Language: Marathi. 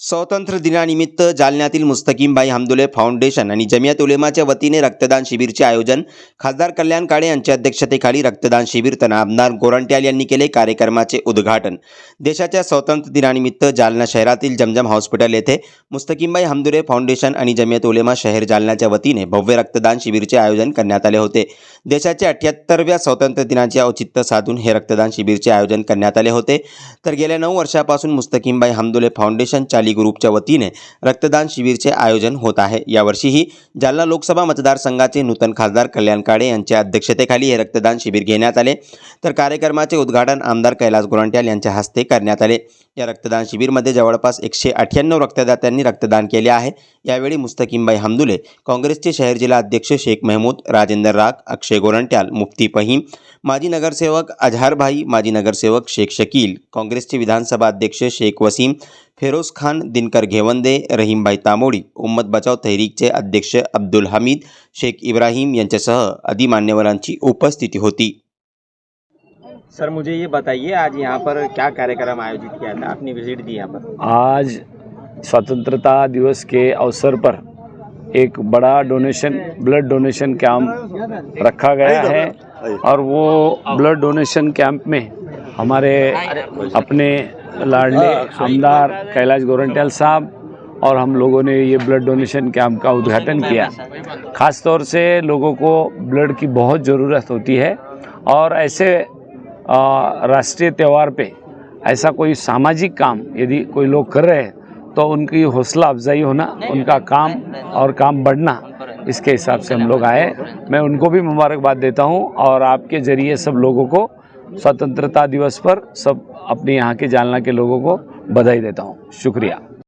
स्वातंत्र्य दिनानिमित्त जालन्यातील मुस्तकीमबाई हमदुले फाउंडेशन आणि जमियत उलेमाच्या वतीने रक्तदान शिबिरचे आयोजन खासदार कल्याण काळे यांच्या अध्यक्षतेखाली रक्तदान शिबिर तथा आमदार गोरंट्याल यांनी केले कार्यक्रमाचे उद्घाटन. देशाच्या स्वातंत्र्य दिनानिमित्त जालना शहरातील जमजम हॉस्पिटल येथे मुस्तकीमबाई हमदुले फाउंडेशन आणि जमियत उलेमा शहर जालन्याच्या वतीने भव्य रक्तदान शिबिरचे आयोजन करण्यात आले होते. देशाच्या अठ्याहत्तरव्या स्वातंत्र्य दिनाचे औचित्य साधून हे रक्तदान शिबिरचे आयोजन करण्यात आले होते. तर गेल्या नऊ वर्षापासून मुस्तकीमबाई हमदुले फाउंडेशन चाली ग्रुपच्या वतीने रक्तदान शिबिरचे आयोजन होत आहे. यावर्षीही जालना लोकसभा मतदारसंघाचे नूतन खासदार कल्याण काळे यांच्या अध्यक्षतेखाली हे रक्तदान शिबिर घेण्यात आले. तर कार्यक्रमाचे उद्घाटन आमदार कैलास गोरंट्याल यांच्या हस्ते करण्यात आले. या रक्तदान शिबिरमध्ये जवळपास एकशे अठ्ठ्याण्णव रक्तदात्यांनी रक्तदान केले आहे. यावेळी मुस्तकीमबाई हमदुले काँग्रेसचे शहर जिल्हा अध्यक्ष शेख महमूद राजेंद्र राग अक्षय गोरंट्याल मुफ्ती फहीम माजी नगरसेवक अजहारभाई माजी नगरसेवक शेख शकील काँग्रेसचे विधानसभा अध्यक्ष शेख वसीम फेरोज खान दिनकर घेवंदे रहीमभाई तामोडी उम्मत बचाव तहरीकचे अध्यक्ष अब्दुल हमीद शेख इब्राहिम यांच्यासह आदी मान्यवरांची उपस्थिती होती. सर मुझे ये बताइए आज यहाँ पर क्या कार्यक्रम आयोजित किया था? आपने विज़िट दी यहाँ पर। आज स्वतंत्रता दिवस के अवसर पर एक बड़ा डोनेशन ब्लड डोनेशन कैंप रखा गया है और वो ब्लड डोनेशन कैंप में हमारे अपने लाडले आमदार कैलाश गोरंट्याल साहब और हम लोगों ने ये ब्लड डोनेशन कैंप का उद्घाटन किया। ख़ास तौर से लोगों को ब्लड की बहुत ज़रूरत होती है और ऐसे राष्ट्रीय त्यौहार पे ऐसा कोई सामाजिक काम यदि कोई लोग कर रहे हैं तो उनकी हौसला अफजाई होना उनका काम और काम बढ़ना इसके हिसाब से हम लोग आए। मैं उनको भी मुबारकबाद देता हूँ और आपके ज़रिए सब लोगों को स्वतंत्रता दिवस पर सब अपने यहाँ के जालना के लोगों को बधाई देता हूँ। शुक्रिया।